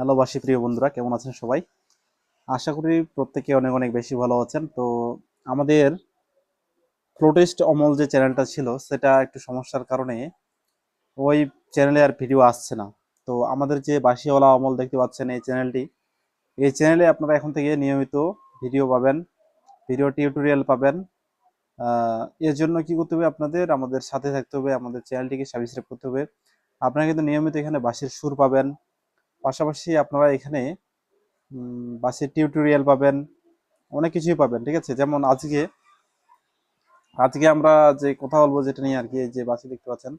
Hello বাসি প্রিয় বন্ধুরা, কেমন আছেন সবাই? আশা করি প্রত্যেকে অনেক অনেক বেশি ভালো আছেন। তো আমাদের প্রোটেস্ট অমল যে চ্যানেলটা ছিল, সেটা একটু সমস্যার কারণে ওই চ্যানেলে আর ভিডিও আসছে না। তো আমাদের যে বাসিওয়ালা অমল দেখতে পাচ্ছেন এই চ্যানেলটি এই চ্যানেলে আপনারা এখন থেকে নিয়মিত ভিডিও পাবেন ভিডিও টিউটোরিয়াল পাবেন। এর জন্য কি করতে হবে আপনাদের? আমাদের সাথে থাকতে হবে, আমাদের চ্যানেলটিকে সাবস্ক্রাইব করতে হবে। আপনারা কিন্তু নিয়মিত এখানে বাসির সুর পাবেন। পাশাপাশি আপনারা এখানে বাসে টিউটোরিয়াল পাবেন, অনেক কিছুই পাবেন, ঠিক আছে? যেমন আজকে আজকে আমরা যে কথা বলব যেটা নিয়ে আর কি, এই যে বাসি দেখতে পাচ্ছেন,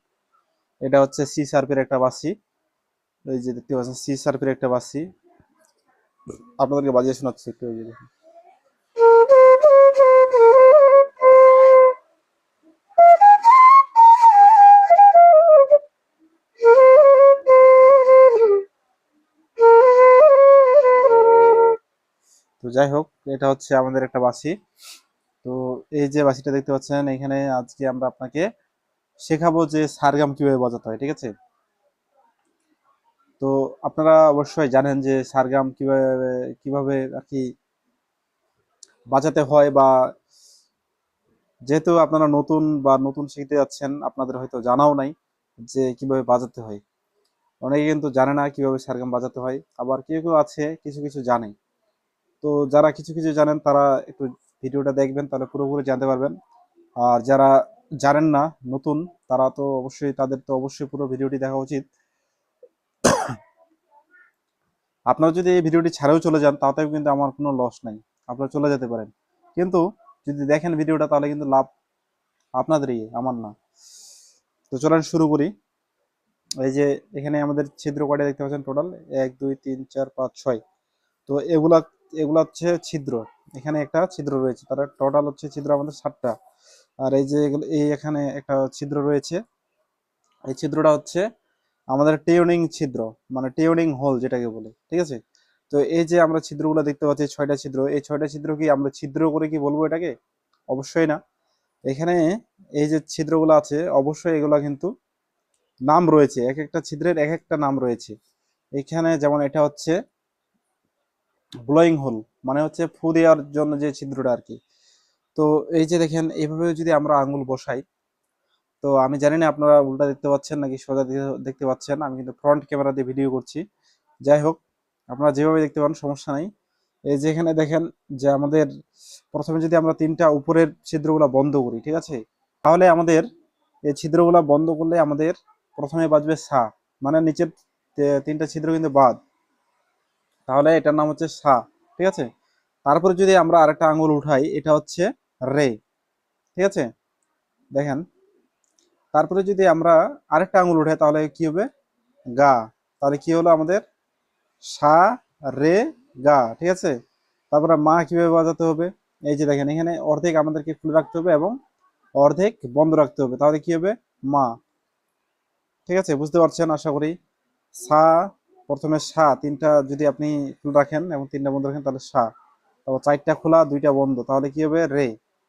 এটা হচ্ছে সি সার্পের একটা বাসি। এই যে দেখতে পাচ্ছেন সি সার্পের একটা বাসি। আপনাদেরকে বাজিয়ে শোনাচ্ছি একটু, এই যে দেখুন। যাই হোক, এটা হচ্ছে আমাদের একটা বাসি। তো এই যে বাসিটা দেখতে পাচ্ছেন, এখানে আজকে আমরা আপনাকে শেখাবো যে সারগাম কীভাবে বাজাতে হয়, ঠিক আছে? তো আপনারা অবশ্যই জানেন যে সারগাম কীভাবে কীভাবে আর কি বাজাতে হয় বা যেহেতু আপনারা নতুন বা নতুন শিখতে যাচ্ছেন, আপনাদের হয়তো জানাও নাই যে কীভাবে বাজাতে হয়। অনেকে কিন্তু জানে না কীভাবে সারগাম বাজাতে হয়, আবার কেউ কেউ আছে, কিছু কিছু জানে। তো যারা কিছু কিছু জানেন, তারা একটু ভিডিওটা দেখবেন, তাহলে পুরোপুরি জানতে পারবেন। আর যারা জানেন না, নতুন, তারা তো অবশ্যই, তাদের তো অবশ্যই পুরো ভিডিওটি দেখা উচিত। আপনারা যদি এই ভিডিওটি ছাড়াও চলে যান, তাতেও কিন্তু আমার কোনো লস নাই। আপনারা চলে যেতে পারেন। কিন্তু যদি দেখেন ভিডিওটা, তাহলে কিন্তু লাভ আপনাদেরই, আমার না। তো চলেন শুরু করি। এই যে এখানে আমাদের ছিদ্র কয়টা দেখতে পাচ্ছেন টোটাল এক, দুই, তিন, চার, পাঁচ, ছয়। তো এগুলা এগুলা হচ্ছে ছিদ্র। এখানে একটা ছিদ্র রয়েছে। তার টোটাল হচ্ছে ছিদ্র আমাদের সাতটা। আর এই যে এই এখানে একটা ছিদ্র রয়েছে। এই ছিদ্রটা হচ্ছে আমাদের টিউনিং ছিদ্র মানে টিউনিং হোল যেটাকে বলে, ঠিক আছে? তো এই যে আমরা ছিদ্রগুলো দেখতে পাচ্ছি, ছয়টা ছিদ্র, এই ছয়টা ছিদ্র কি আমরা ছিদ্র করে কি বলব এটাকে? অবশ্যই না। এখানে এই যে ছিদ্রগুলো আছে, অবশ্যই এগুলো কিন্তু নাম রয়েছে। এক একটা ছিদ্রের এক একটা নাম রয়েছে। এখানে যেমন এটা হচ্ছে ব্লোয়িং হোল মানে হচ্ছে ফু দেওয়ার জন্য যে ছিদ্রটা আর কি তো এই যে দেখেন, এইভাবে যদি আমরা আঙ্গুল বসাই, তো আমি জানি না আপনারা উল্টা দেখতে পাচ্ছেন নাকি সোজা দেখতে পাচ্ছেন, আমি কিন্তু ফ্রন্ট ক্যামেরা দিয়ে ভিডিও করছি। যাই হোক, আপনারা যেভাবে দেখতে পান, সমস্যা নাই। এই যে এখানে দেখেন যে আমাদের প্রথমে যদি আমরা তিনটা উপরের ছিদ্রগুলো বন্ধ করি, ঠিক আছে? তাহলে আমাদের এই ছিদ্রগুলো বন্ধ করলে আমাদের প্রথমে বাজবে সা মানে নিচের তিনটা ছিদ্র কিন্তু বাদ। তাহলে এটার নাম হচ্ছে সা, ঠিক আছে? তারপরে যদি আমরা আরেকটা আঙুল উঠাই, এটা হচ্ছে রে, ঠিক আছে? দেখেন, তারপরে যদি আমরা আরেকটা আঙুল উঠাই, তাহলে কি হবে? গা, তাহলে কি হলো আমাদের? সা, রে, গা, ঠিক আছে? তারপরে মা কীভাবে বাজাতে হবে? এই যে দেখেন, এখানে অর্ধেক আমাদেরকে খুলে রাখতে হবে এবং অর্ধেক বন্ধ রাখতে হবে। তাহলে কি হবে? মা, ঠিক আছে? বুঝতে পারছেন? আশা করি। সা প্রথমে সা, তিনটা যদি আপনি রাখেন এবং তিনটা বন্ধ রাখেন, তাহলে সা। তারপর চারটা খোলা, দুইটা বন্ধ, তাহলে কি হবে? রে।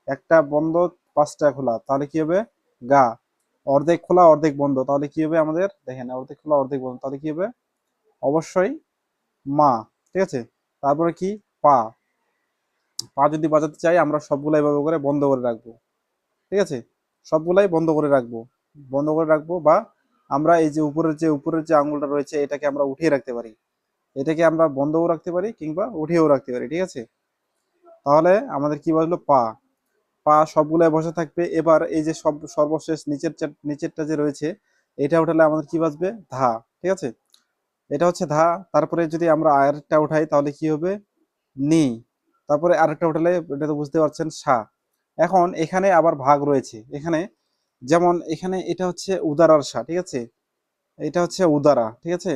একটা বন্ধ, পাঁচটা খোলা, তাহলে কি হবে? গা। অর্ধেক খোলা, অর্ধেক বন্ধ, তাহলে কি হবে আমাদের? দেখেন, অর্ধেক খোলা, অর্ধেক বন্ধ, তাহলে কি হবে? অবশ্যই মা, ঠিক আছে? তারপরে কি? পা। পা যদি বাজাতে চাই, আমরা সবগুলো এভাবে করে বন্ধ করে রাখব, ঠিক আছে? সবগুলাই বন্ধ করে রাখব। বন্ধ করে রাখব বা আমরা এই যে উপরের যে উপরের যে আঙুলটা রয়েছে, এটাকে আমরা উঠিয়ে রাখতে পারি। এটাকে আমরা বন্ধও রাখতে পারি কিংবা উঠিয়েও রাখতে পারি, ঠিক আছে? তাহলে আমাদের কি বাজলো পা। পা সবগুলাই বসে থাকবে। এবার এই যে সব, সর্বশেষ নিচের নিচেরটা যে রয়েছে, এটা উঠালে আমাদের কি বাজবে ধা, ঠিক আছে? এটা হচ্ছে ধা। তারপরে যদি আমরা আরেকটা উঠাই, তাহলে কি হবে? নি। তারপরে আরেকটা উঠালে, এটা তো বুঝতে পারছেন, সা। এখন এখানে আবার ভাগ রয়েছে। এখানে যেমন এখানে এটা হচ্ছে উদারার সা, ঠিক আছে? এটা হচ্ছে উদারা, ঠিক আছে?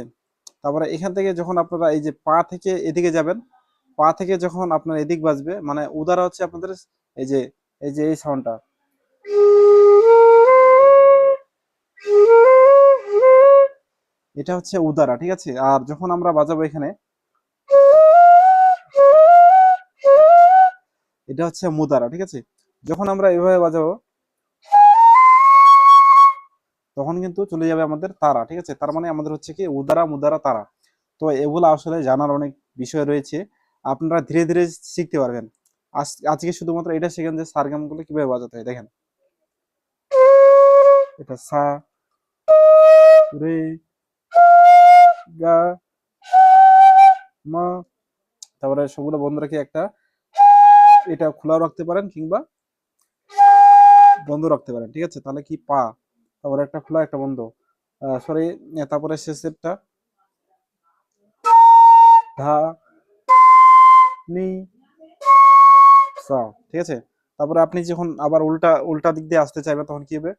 তারপরে এখান থেকে যখন আপনারা এই যে পা থেকে এদিকে যাবেন, পা থেকে যখন আপনার এদিক বাজবে মানে উদারা হচ্ছে আপনাদের এই যে এই যে এই সাউন্ডটা এটা হচ্ছে উদারা, ঠিক আছে? আর যখন আমরা বাজাবো এখানে, এটা হচ্ছে মুদারা, ঠিক আছে? যখন আমরা এভাবে বাজাবো তখন কিন্তু চলে যাবে আমাদের তারা, ঠিক আছে? তার মানে আমাদের হচ্ছে কি উদারা মুদারা তারা। তো এগুলো আসলে জানার অনেক বিষয় রয়েছে। আপনারা ধীরে ধীরে শিখতে পারবেন। আজ, আজকে শুধুমাত্র এটা শেখেন যে সারগামগুলো কীভাবে বাজাতে হয়, দেখেন। এটা সা, রে, গা, মা, তারপরে সবগুলো বন্ধ রেখে একটা এটা খোলাও রাখতে পারেন কিংবা বন্ধ রাখতে পারেন, ঠিক আছে? তাহলে কি পা? তারপরে একটা খোলা, একটা বন্ধ। সরি তারপরে শেষেরটা ধা, নি, সা, ঠিক আছে? তারপরে আপনি যখন আবার উল্টা উল্টা দিক দিয়ে আসতে চাইবেন, তখন কি হবে?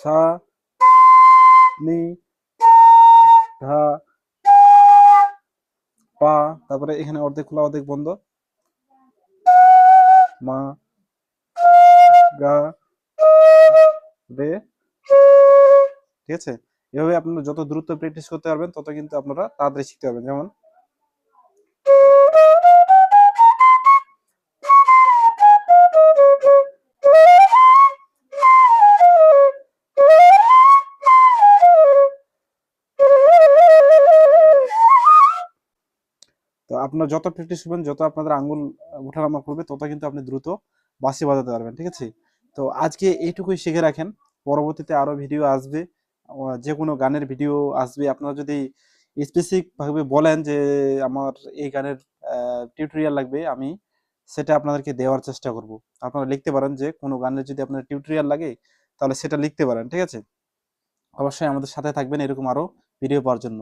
সা নি, ধা, পা, তারপরে এখানে অর্ধেক খোলা, অর্ধেক বন্ধ। মা, গা রে ঠিক আছে? এভাবে আপনারা যত দ্রুত প্র্যাকটিস করতে পারবেন, তত কিন্তু আপনারা তাড়াতাড়ি শিখতে পারবেন। যেমন তো আপনারা যত প্র্যাকটিস করবেন, যত আপনাদের আঙ্গুল ওঠানামা করবে, তত কিন্তু আপনি দ্রুত বাসি বাজাতে পারবেন। ঠিক আছে? তো আজকে এইটুকুই শিখে রাখেন। পরবর্তীতে আরও ভিডিও আসবে। যে কোনো গানের ভিডিও আসবে। আপনারা যদি স্পেসিফিকভাবে বলেন যে আমার এই গানের টিউটোরিয়াল লাগবে, আমি সেটা আপনাদেরকে দেওয়ার চেষ্টা করব। আপনারা লিখতে পারেন যে কোনো গানের যদি আপনার টিউটোরিয়াল লাগে, তাহলে সেটা লিখতে পারেন, ঠিক আছে? অবশ্যই আমাদের সাথে থাকবেন এরকম আরও ভিডিও পাওয়ার জন্য।